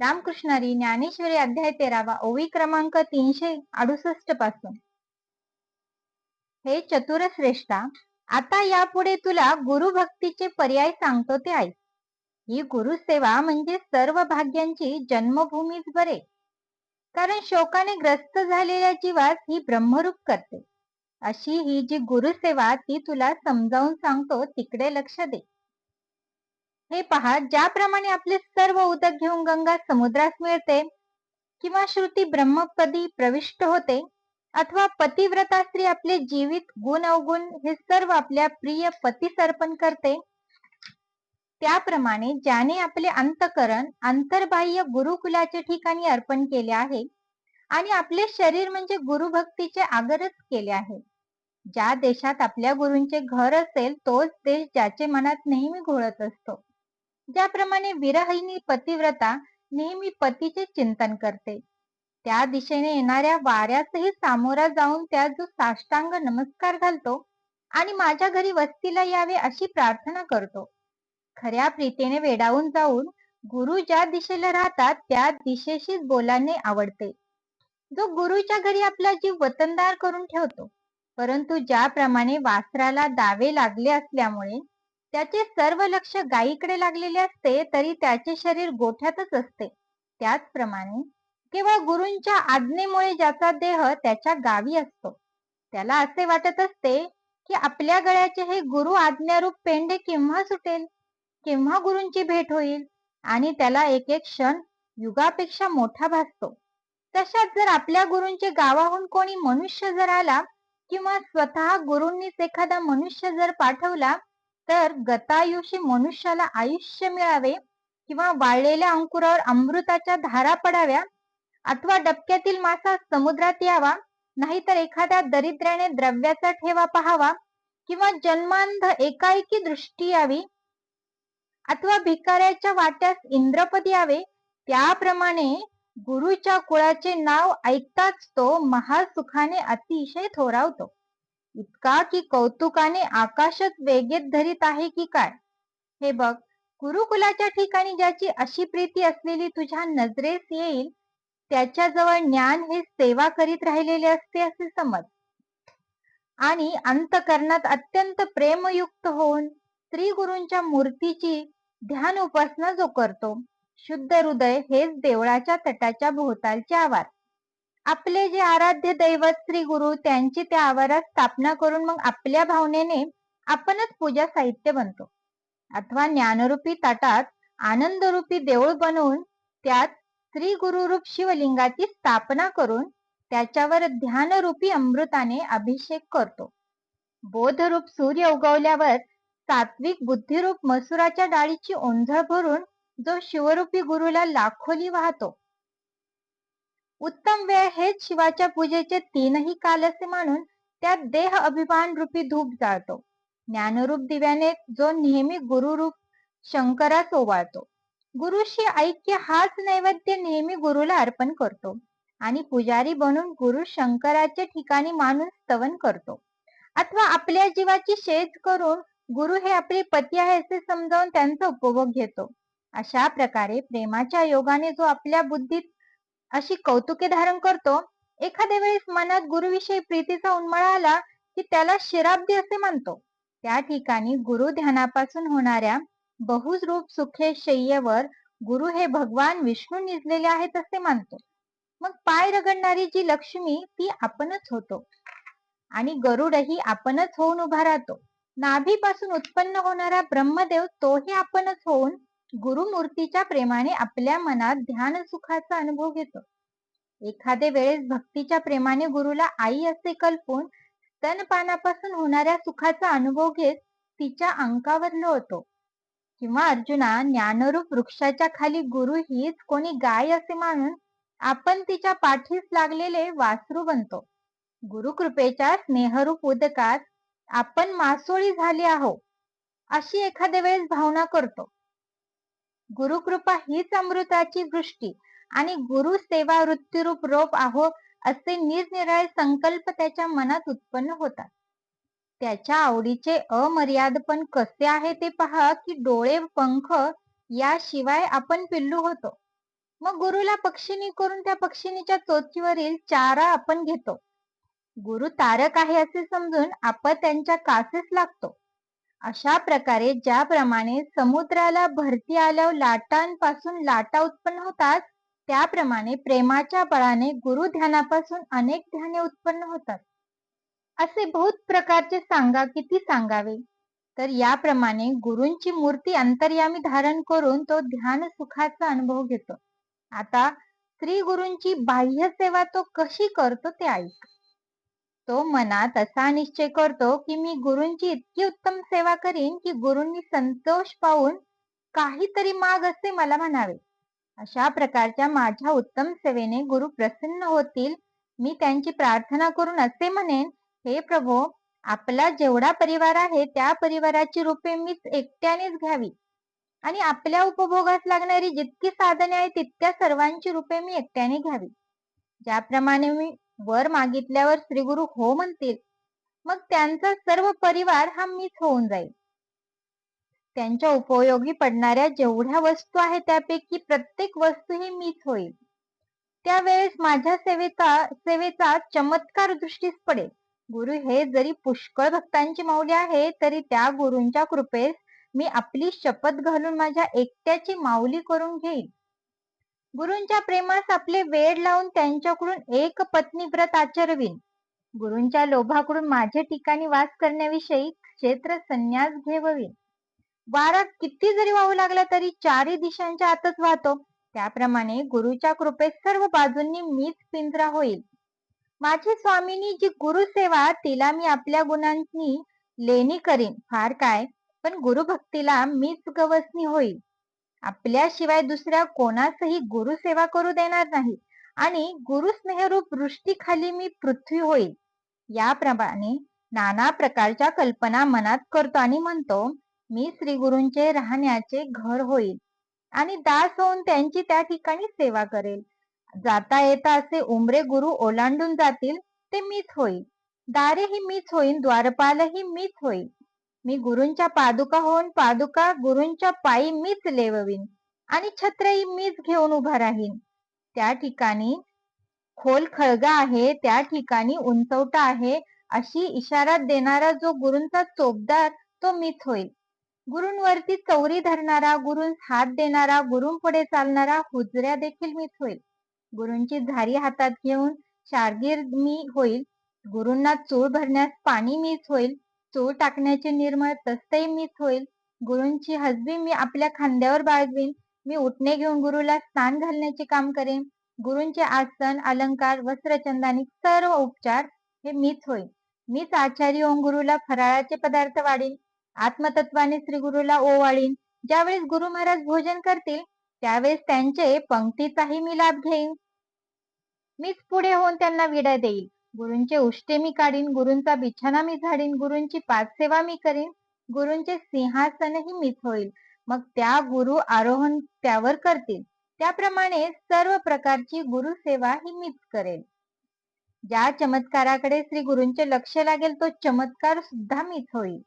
रामकृष्णारी ज्ञानेश्वरी अध्याय तेरावा ओवी क्रमांक तीनशे अडुसष्टपासून. हे चतुरश्रेष्ठा आता यापुढे तुला गुरुभक्तीचे पर्याय सांगतो ते ऐक. ही गुरुसेवा म्हणजे सर्व भाग्यांची जन्मभूमीच बरे. कारण शोकाने ग्रस्त झालेल्या जीवास ही ब्रह्मरूप करते. अशी ही जी गुरुसेवा ती तुला समजावून सांगतो तिकडे लक्ष दे. हे पहा ज्याप्रमाणे आपले सर्व उदक घेऊन गंगा समुद्रास मिळते किंवा श्रुती ब्रह्मपदी प्रविष्ट होते अथवा पतिव्रता स्त्री आपले जीवित गुण अवगुण हे सर्व आपल्या प्रिय पतीस अर्पण करते त्याप्रमाणे ज्याने आपले अंतकरण अंतर्बाह्य गुरुकुलाच्या ठिकाणी अर्पण केले आहे आणि आपले शरीर म्हणजे गुरुभक्तीचे आगरच केले आहे. ज्या देशात आपल्या गुरूंचे घर असेल तोच देश ज्याचे मनात नेहमी घोळत असतो. ज्याप्रमाणे विरहिणी पतिव्रता नेहमी पतीचे चिंतन करते. त्या दिशेने येणाऱ्या वाऱ्यासही सामोरा जाऊन त्या जो साष्टांग नमस्कार घालतो आणि माझ्या घरी वस्तीला यावे अशी प्रार्थना करतो. खऱ्या प्रीतीने वेडावून जाऊन गुरु ज्या दिशेला राहतात त्या दिशेशीच बोलाने आवडते. जो गुरुच्या घरी आपला जीव वतनदार करून ठेवतो. परंतु ज्याप्रमाणे वासराला दावे लागले असल्यामुळे त्याचे सर्व लक्ष गायीकडे लागलेले असते तरी त्याचे शरीर गोठ्यातच असते. त्याचप्रमाणे केवळ गुरूंच्या आज्ञेमुळे ज्याचा देह त्याच्या गावी असतो. त्याला असे वाटत असते की आपल्या गळ्याचे हे गुरु आज्ञारूप पेंडे केव्हा सुटेल? केव्हा गुरूंची भेट होईल? आणि त्याला एक एक क्षण युगापेक्षा मोठा भासतो. तशात जर आपल्या गुरूंचे गावाहून कोणी मनुष्य जर आला किंवा स्वतः गुरूंनीच एखादा मनुष्य जर पाठवला तर गतायुषी मनुष्याला आयुष्य मिळावे किंवा वाळलेल्या अंकुरावर अमृताच्या धारा पडाव्या अथवा डबक्यातील मासा समुद्रात यावा नाहीतर एखाद्या दरिद्र्याने द्रव्याचा ठेवा पाहावा किंवा जन्मांध एकाएकी दृष्टी यावी अथवा भिकाऱ्याच्या वाट्यास इंद्रपद यावे त्याप्रमाणे गुरुच्या कुळाचे नाव ऐकताच तो महासुखाने अतिशय थोरावतो. इतका की कौतुकाने आकाशच वेगेत धरीत आहे की काय? हे बघ गुरुकुलाच्या ठिकाणी ज्याची अशी प्रीती असलेली तुझ्या नजरेस येईल त्याच्याजवळ ज्ञान हे सेवा करीत राहिलेले असते असे समज. आणि अंतकरणात अत्यंत प्रेमयुक्त होऊन श्री गुरूंच्या मूर्तीची ध्यान उपासना जो करतो शुद्ध हृदय हेच देवळाच्या तटाच्या भोवतालचे आवार. आपले जे आराध्य दैवत श्री गुरु त्यांची त्या आवारात स्थापना करून मग आपल्या भावनेने आपणच पूजा साहित्य बनतो. अथवा ज्ञानरूपी ताटात आनंदरूपी देऊळ बनवून त्यात श्री गुरुरूप शिवलिंगाची स्थापना करून त्याच्यावर ध्यानरूपी अमृताने अभिषेक करतो. बोधरूप सूर्य उगवल्यावर सात्विक बुद्धिरूप मसुराच्या डाळीची ओंझळ भरून जो शिवरूपी गुरुला लाखोली वाहतो उत्तम वेळ हेच शिवाच्या पूजेचे तीनही काल असे मानून त्यात देह अभिमान रूपी धूप जाळतो. ज्ञानरूप दिव्याने जो नेहमी गुरुरूप शंकरास ओवाळतो. गुरुशी ऐक्य हाच नैवेद्य नेहमी गुरुला अर्पण करतो आणि पुजारी बनून गुरु शंकराच्या ठिकाणी मानून स्तवन करतो. अथवा आपल्या जीवाची शेज करून गुरु हे आपले पती आहे असे समजावून त्यांचा उपभोग घेतो. अशा प्रकारे प्रेमाच्या योगाने जो आपल्या बुद्धीत अशी कौतुके धारण करतो. एखाद्या वेळेस मनात गुरुविषयी प्रीतीचा उन्मळा आला की त्याला शिराब्दी असे म्हणतो. त्या ठिकाणी गुरु ध्यानापासून होणाऱ्या बहुरूप सुखे शय्येवर गुरु हे भगवान विष्णू निजलेले आहेत असे मानतो. मग पाय रगडणारी जी लक्ष्मी ती आपणच होतो. आणि गरुडही आपणच होऊन उभा राहतो. नाभीपासून उत्पन्न होणारा ब्रह्मदेव तोही आपणच होऊन गुरुमूर्तीच्या प्रेमाने आपल्या मनात ध्यान सुखाचा अनुभव घेतो. एखाद्या वेळेस भक्तीच्या प्रेमाने गुरुला आई असे कल्पून स्तनपानापासून होणाऱ्या सुखाचा अनुभव घेत तिच्या अंकावर लोळतो. किंवा अर्जुना ज्ञानरूप वृक्षाच्या खाली गुरु हीच कोणी गाय असे मानून आपण तिच्या पाठीस लागलेले वासरू बनतो. गुरुकृपेच्या स्नेहरूप उदकात आपण मासोळी झाली आहो अशी एखाद्या वेळेस भावना करतो. गुरुकृपा हीच अमृताची वृष्टी आणि गुरु सेवा वृत्तीरूप रोप आहो असे निरनिराळे संकल्प त्याच्या मनात उत्पन्न होतात. त्याच्या आवडीचे अमर्यादपण कसे आहे ते पहा की डोळे पंख याशिवाय आपण पिल्लू होतो. मग गुरुला पक्षिणी करून त्या पक्षिणीच्या चोचीवरील चारा आपण घेतो. गुरु तारक आहे असे समजून आपण त्यांच्या कासेस लागतो. अशा प्रकारे ज्याप्रमाणे समुद्राला भरती आल्यावर लाटांपासून लाटा उत्पन्न होतात त्याप्रमाणे प्रेमाच्या बळाने गुरु ध्यानापासून अनेक ध्याने उत्पन्न होतात. असे बहुत प्रकारचे सांगा किती सांगावे? तर याप्रमाणे गुरूंची मूर्ती अंतर्यामी धारण करून तो ध्यान सुखाचा अनुभव घेतो. आता श्री गुरूंची बाह्य सेवा तो कशी करतो ते ऐक. तो मनात असा निश्चय करतो की मी गुरूंची इतकी उत्तम सेवा करीन की गुरूंनी संतोष पाहून काहीतरी माग असे मला म्हणावे. अशा प्रकारच्या माझ्या उत्तम सेवेने गुरु प्रसन्न होतील मी त्यांची प्रार्थना करून असे म्हणेन हे प्रभो आपला जेवढा परिवार आहे त्या परिवाराची रूपे मीच एकट्यानेच घ्यावी. आणि आपल्या उपभोगास लागणारी जितकी साधने आहेत तितक्या सर्वांची रूपे मी एकट्याने घ्यावी. ज्याप्रमाणे मी वर मागितल्यावर श्रीगुरु हो म्हणतील. मग त्यांचा सर्व परिवार हा मीच होऊन जाईल. त्यांच्या उपयोगी पडणाऱ्या जेवढ्या वस्तू आहेत त्यापैकी प्रत्येक वस्तू ही मीच होईल. त्यावेळेस माझ्या सेवेचा सेवेचा चमत्कार दृष्टीस पडेल. गुरु हे जरी पुष्कळ भक्तांची माऊली आहे तरी त्या गुरूंच्या कृपेस मी आपली शपथ घालून माझ्या एकट्याची माऊली करून घेईल. गुरूंच्या प्रेमास आपले वेळ लावून त्यांच्याकडून एक पत्नी व्रत आचरवीन. गुरूंच्या लोभाकडून माझे ठिकाणी वास करण्याविषयी क्षेत्र संन्यास घेववीन. वारा किती जरी वाहू लागला तरी चारही दिशांच्या आतच वाहतो. त्याप्रमाणे गुरुच्या कृपेत सर्व बाजूंनी मीच पिंजरा होईल. माझी स्वामीनी जी गुरुसेवा तिला मी आपल्या गुणांनी लेणी करीन. फार काय? पण गुरुभक्तीला मीच गवसनी होईल. आपल्याशिवाय दुसऱ्या कोणासही गुरुसेवा करू देणार नाही. आणि गुरुस्नेहरू वृष्टीखाली मी पृथ्वी होईल याप्रमाणे नाना प्रकारच्या कल्पना मनात करतो आणि म्हणतो मी श्री गुरूंचे राहण्याचे घर होईल आणि दास होऊन त्यांची त्या ठिकाणी सेवा करेल. जाता येता असे उमरे गुरु ओलांडून जातील ते मीच होईल दारे ही मीच होईन द्वारपालही मीच होईल मी गुरूंच्या पादुका होऊन पादुका गुरूंच्या पायी मीच लेववीन आणि छत्रही मीच घेऊन उभा राहीन. त्या ठिकाणी खोल खळगा आहे त्या ठिकाणी उंचवटा आहे अशी इशारा देणारा जो गुरूंचा चोपदार तो मीच होईल. गुरूंवरती चौरी धरणारा गुरुं हात देणारा गुरुंपुढे चालणारा हुजऱ्या देखील मीच होईल. गुरूंची झारी हातात घेऊन शारगीर मी होईल. गुरूंना चूळ भरण्यास पाणी मीच होईल. चूळ टाकण्याचे निर्मळ तस्तही मीच होईल. गुरुंची हसबी मी आपल्या खांद्यावर बाळगवीन. मी उठणे घेऊन गुरुला स्नान घालण्याचे काम करेन. गुरुंचे आसन अलंकार वस्त्रचंदानी सर्व उपचार हे मीच होईल मीच आचार्य होऊन गुरुला फराळाचे पदार्थ वाढीन. आत्मतत्वाने श्री गुरुला ओवाळीन ज्यावेळेस गुरु महाराज भोजन करतील त्यावेळेस त्यांचे पंक्तीचाही मी लाभ घेईन. मीच पुढे होऊन त्यांना विडा देईल गुरूंचे उष्टे मी काढीन गुरूंचा बिछाना मी झाडीन गुरूंची पाचसेवा मी करीन गुरूंचे सिंहासनही मीच होईल. मग त्या गुरु आरोहण त्यावर करतील. त्याप्रमाणे सर्व प्रकारची गुरुसेवा ही मीच करेल ज्या चमत्काराकडे श्री गुरूंचे लक्ष लागेल तो चमत्कार सुद्धा मीच होईल.